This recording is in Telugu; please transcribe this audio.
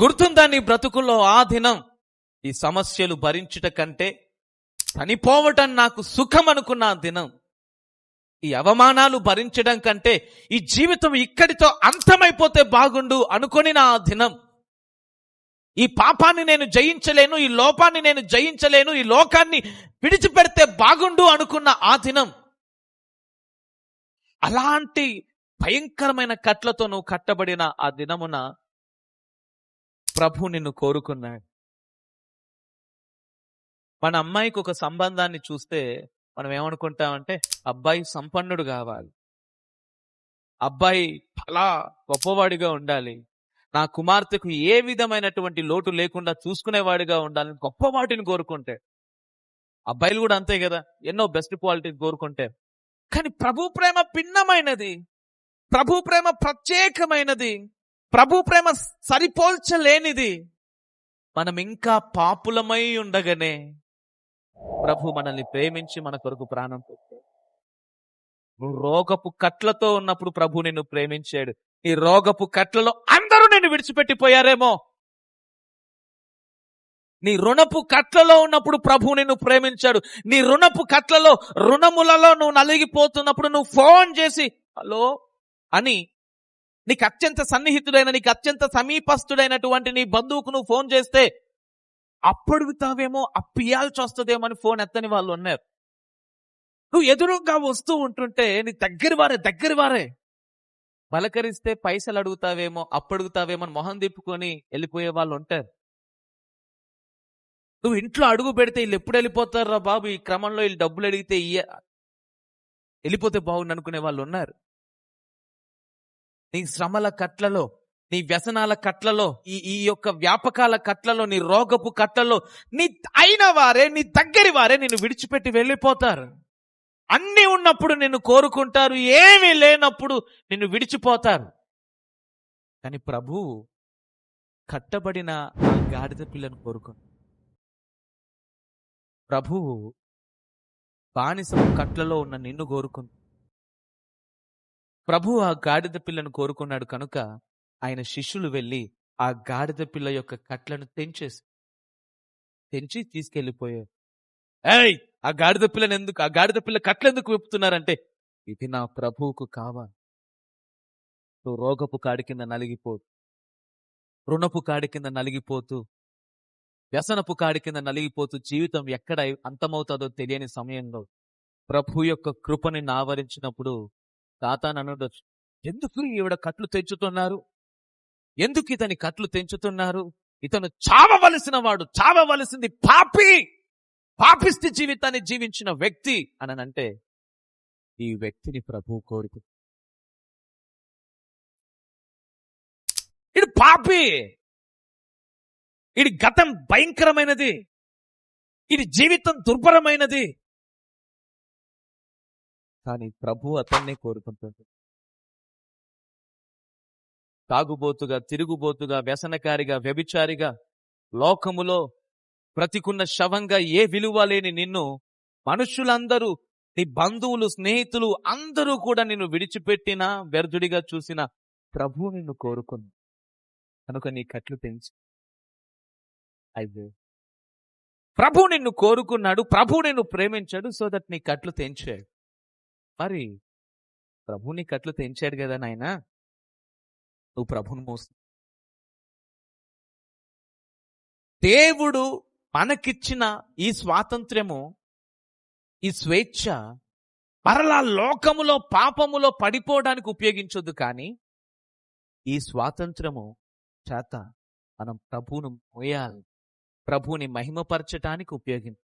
నీ బ్రతుకుల్లో ఆ దినం? ఈ సమస్యలు భరించుట కంటే చనిపోవటం నాకు సుఖం అనుకున్న ఆ దినం. ఈ అవమానాలు భరించడం కంటే ఈ జీవితం ఇక్కడితో అంతమైపోతే బాగుండు అనుకుని నా ఆ దినం. ఈ పాపాన్ని నేను జయించలేను ఈ లోపాన్ని నేను జయించలేను ఈ లోకాన్ని విడిచిపెడితే బాగుండు అనుకున్న ఆ దినం. అలాంటి భయంకరమైన కట్లతో నువ్వు కట్టబడిన ఆ దినమున ప్రభు నిన్ను కోరుకున్నాడు. మన అమ్మాయికి ఒక సంబంధాన్ని చూస్తే మనం ఏమనుకుంటామంటే అబ్బాయి సంపన్నుడు కావాలి. అబ్బాయి చాలా గొప్పవాడిగా ఉండాలి. నా కుమార్తెకు ఏ విధమైనటువంటి లోటు లేకుండా చూసుకునేవాడిగా ఉండాలని గొప్ప వాటిని కోరుకుంటే అబ్బాయిలు కూడా అంతే కదా ఎన్నో బెస్ట్ క్వాలిటీని కోరుకుంటే. కానీ ప్రభు ప్రేమ భిన్నమైనది. ప్రభు ప్రేమ ప్రత్యేకమైనది. ప్రభు ప్రేమ సరిపోల్చలేనిది. మనం ఇంకా పాపులమై ఉండగానే ప్రభు మనల్ని ప్రేమించి మన కొరకు ప్రాణం పెట్టాడు నువ్వు రోగపు కట్లతో ఉన్నప్పుడు ప్రభు నిన్ను ప్రేమించాడు. ఈ రోగపు కట్లలో అందరూ నిన్ను విడిచిపెట్టిపోయారేమో. నీ రుణపు కట్లలో ఉన్నప్పుడు ప్రభు నిన్ను ప్రేమించాడు. నీ రుణపు కట్లలో రుణములలో నువ్వు నలిగిపోతున్నప్పుడు నువ్వు ఫోన్ చేసి హలో అని నీకు అత్యంత సన్నిహితుడైన నీకు అత్యంత సమీపస్తుడైనటువంటి నీ బంధువుకు నువ్వు ఫోన్ చేస్తే అప్పడుగుతావేమో అప్పియాల్సి వస్తుందేమో అని ఫోన్ ఎత్తని వాళ్ళు ఉన్నారు. నువ్వు ఎదురుగా వస్తూ ఉంటుంటే నీ దగ్గర వారే దగ్గర వారే పలకరిస్తే పైసలు అడుగుతావేమో అప్పడుగుతావేమో అని మొహం తిప్పుకొని వెళ్ళిపోయే వాళ్ళు ఉంటారు. నువ్వు ఇంట్లో అడుగు పెడితే వీళ్ళు ఎప్పుడు వెళ్ళిపోతారా బాబు? ఈ క్రమంలో వీళ్ళు డబ్బులు అడిగితే వెళ్ళిపోతే బాగుంది అనుకునే వాళ్ళు ఉన్నారు. నీ శ్రమల కట్లలో నీ వ్యసనాల కట్లలో ఈ ఈ యొక్క వ్యాపకాల కట్లలో నీ రోగపు కట్లలో నీ అయిన వారే నీ దగ్గరి వారే నిన్ను విడిచిపెట్టి వెళ్ళిపోతారు. అన్ని ఉన్నప్పుడు నిన్ను కోరుకుంటారు ఏమీ లేనప్పుడు నిన్ను విడిచిపోతారు. కానీ ప్రభు కట్టబడిన ఆ గాడిద పిల్లను కోరుకున్నాడు ప్రభువు బానిసపు కట్లలో ఉన్న నిన్ను కోరుకుంది ప్రభు ఆ గాడిద పిల్లను కోరుకున్నాడు కనుక ఆయన శిష్యులు వెళ్ళి ఆ గాడిద పిల్ల యొక్క కట్లను తెంచేసి తెంచి తీసుకెళ్ళిపోయారు ఏయ్! ఆ గాడిద పిల్లని ఎందుకు ఆ గాడిద పిల్ల కట్లు ఎందుకు విప్పుతున్నారంటే ఇది నా ప్రభువుకు కావాలి. నువ్వు రోగపు కాడి కింద నలిగిపోతూ రుణపు కాడి కింద నలిగిపోతూ వ్యసనపు కాడి కింద నలిగిపోతూ జీవితం ఎక్కడ అంతమవుతుందో తెలియని సమయంలో ప్రభు యొక్క కృపని నావరించినప్పుడు తాతాను అనొచ్చు ఎందుకు ఈవిడ కట్లు తెంచుతున్నారు? ఎందుకు ఇతని కట్లు తెంచుతున్నారు? ఇతను చావవలసిన వాడు చావవలసింది పాపి! పాపిస్తి జీవితాన్ని జీవించిన వ్యక్తి! అనంటే ఈ వ్యక్తిని ప్రభు కోరుకు ఇడు పాపి! ఇడి గతం భయంకరమైనది! ఇది జీవితం దుర్భరమైనది! కానీ ప్రభు అతన్నే కోరుకుంటుంది. తాగుబోతుగా తిరుగుబోతుగా వ్యసనకారిగా వ్యభిచారిగా లోకములో ప్రతికున్న శవంగా ఏ విలువ లేని నిన్ను మనుషులందరూ నీ బంధువులు స్నేహితులు అందరూ కూడా నిన్ను విడిచిపెట్టిన వ్యర్థుడిగా చూసిన ప్రభు నిన్ను కోరుకుంది. కనుక నీ కట్లు పెంచి అయితే ప్రభు నిన్ను కోరుకున్నాడు ప్రభు నిన్ను ప్రేమించాడు సో దట్ నీ కట్లు తెంచాడు. మరి ప్రభు నీ కట్లు తెంచాడు కదా నాయనా? నువ్వు ప్రభుని మోస్తు దేవుడు మనకిచ్చిన ఈ స్వాతంత్ర్యము ఈ స్వేచ్ఛ మరలా లోకములో పాపములో పడిపోవడానికి ఉపయోగించొద్దు కానీ ఈ స్వాతంత్రము చేత మనం ప్రభువును మోయాలి. ప్రభువుని మహిమపరచటానికి ఉపయోగించాలి